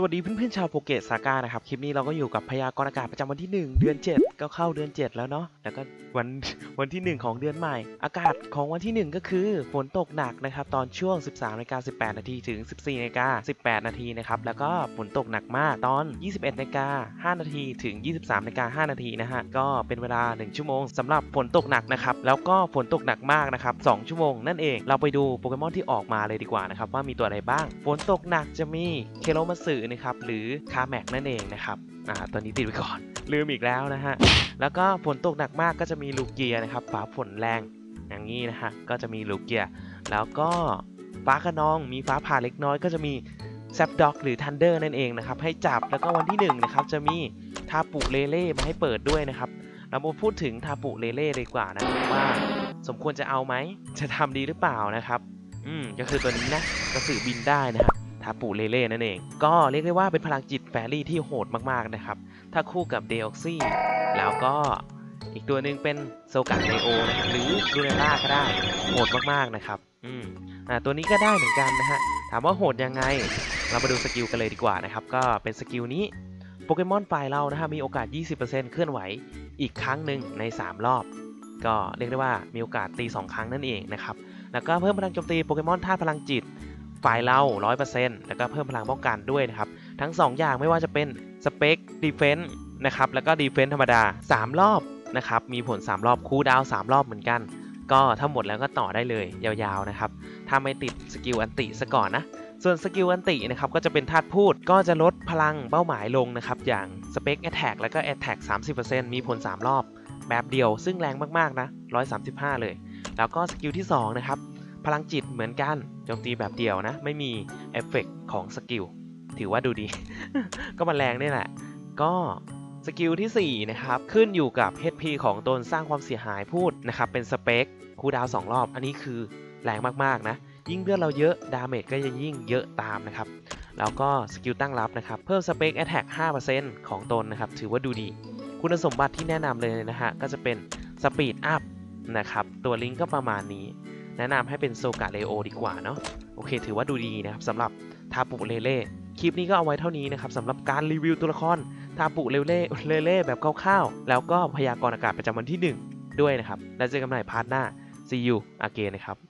สวัสดีเพื่อนๆชาวโปเกตซาก้านะครับ คลิปนี้เราก็อยู่กับพยากรณ์อากาศประจำวันที่ 1 เดือน 7 ก็เข้าเดือน 7 แล้วเนาะแล้วก็วันวันที่ 1 ของเดือนใหม่ อากาศของวันที่ 1 ก็คือฝนตกหนักนะครับ ตอนช่วง 13นาฬิกา18นาทีถึง 14นาฬิกา18นาทีนะครับ แล้วก็ฝนตกหนักมากตอน 21นาฬิกา5นาทีถึง 23นาฬิกา5นาทีนะฮะก็เป็นเวลา 1 ชั่วโมงสำหรับฝนตกหนักนะครับแล้วก็ฝนตกหนักมากนะครับ2ชั่วโมงนั่นเองเราไปดูโปเกมอนที่ออกมาเลยดีกว่านะครับว่ามีตัวอะไรบ้างฝนตกหนักจะมีเคโรมาสึนะครับหรือคาแม็กนั่นเองนะครับอ่าตัวนี้ติดไว้ก่อนลืมอีกแล้วนะฮะแล้วก็ฝนตกหนักมากก็จะมีลูกเกียร์นะครับฟ้าฝนแรงอย่างนี้นะฮะก็จะมีลูกเกียร์แล้วก็ฟ้าขนองมีฟ้าผ่าเล็กน้อยก็จะมีแซปด็อกหรือทันเดอร์นั่นเองนะครับให้จับแล้วก็วันที่หนึ่งนะครับจะมีทาปุเลเล่มาให้เปิดด้วยนะครับเรามาพูดถึงทาปุเลเล่เลยกว่านะว่าสมควรจะเอาไหมจะทำดีหรือเปล่านะครับอืมก็คือตัวนี้นะกระสือบินได้นะครับ ทาปุเลเล่นั่นเอง ก็เรียกได้ว่าเป็นพลังจิตแฟรี่ที่โหดมากๆนะครับ ถ้าคู่กับเดออกซี่แล้วก็อีกตัวหนึ่งเป็นโซกะเนโอนะครับหรือดูเนล่าก็ได้โหดมากๆนะครับอืมอ่าตัวนี้ก็ได้เหมือนกันนะฮะถามว่าโหดยังไง เรามาดูสกิลกันเลยดีกว่านะครับ ก็เป็นสกิลนี้โปเกมอนฝ่ายเรานะฮะมีโอกาส 20%เคลื่อนไหวอีกครั้งหนึ่งใน 3 รอบ ก็เรียกได้ว่ามีโอกาสตี 2 ครั้งนั่นเองนะครับ แล้วก็เพิ่มพลังโจมตีโปเกมอนธาตุพลังจิต ฝ่ายเรา 100%แล้วก็เพิ่มพลังป้องกันด้วยนะครับ ทั้ง 2 อย่างไม่ว่าจะเป็นสเปคดีเฟนส์นะครับ แล้วก็ดีเฟนส์ธรรมดา 3 รอบนะครับ มีผล 3 รอบคูลดาวน์3รอบเหมือนกัน ก็ถ้าหมดแล้วก็ต่อได้เลยยาวๆนะครับ ถ้าไม่ติดสกิลอันติซะก่อนนะ ส่วนสกิลอันตินะครับก็จะเป็นธาตุพูด ก็จะลดพลังเป้าหมายลงนะครับ อย่างสเปคแอ t แทกแล้วก็แอ t แทก30%มีผล 3 รอบ แบบเดียว ซึ่งแรงมากๆนะ 135 เลย แล้วก็สกิลที่2นะครับ พลังจิตเหมือนกันโจมตีแบบเดียวนะ ไม่มีเอฟเฟกของสกิลถือว่าดูดี ก็มันแรงนี่แหละ ก็สกิลที่ 4 นะครับ ขึ้นอยู่กับ HP ของตนสร้างความเสียหายพูดนะครับ เป็นสเปคคูดาวน์2รอบ อันนี้คือแรงมากๆนะ ยิ่งเลือดเราเยอะ ดาเมจก็จะยิ่งเยอะตามนะครับ แล้วก็สกิลตั้งรับนะครับ เพิ่มสเปคแอ t แทก5%ของตนนะครับ ถือว่าดูดี คุณสมบัติที่แนะนำเลยนะฮะ ก็จะเป็นสปีดอัพนะครับ ตัวลิงก์ก็ประมาณนี้ แนะนำให้เป็นโซกะเลโอดีกว่าเนาะโอเค ถือว่าดูดีนะครับสำหรับทาปุเลเล่คลิปนี้ก็เอาไว้เท่านี้นะครับสำหรับการรีวิวตัวละครทาปุเลเล่เลเล่แบบคร่าวๆแล้วก็พยากรณ์อากาศประจำวันที่ 1 ด้วยนะครับ แล้วเจอกันใหม่พาร์ทหน้า see you again นะครับ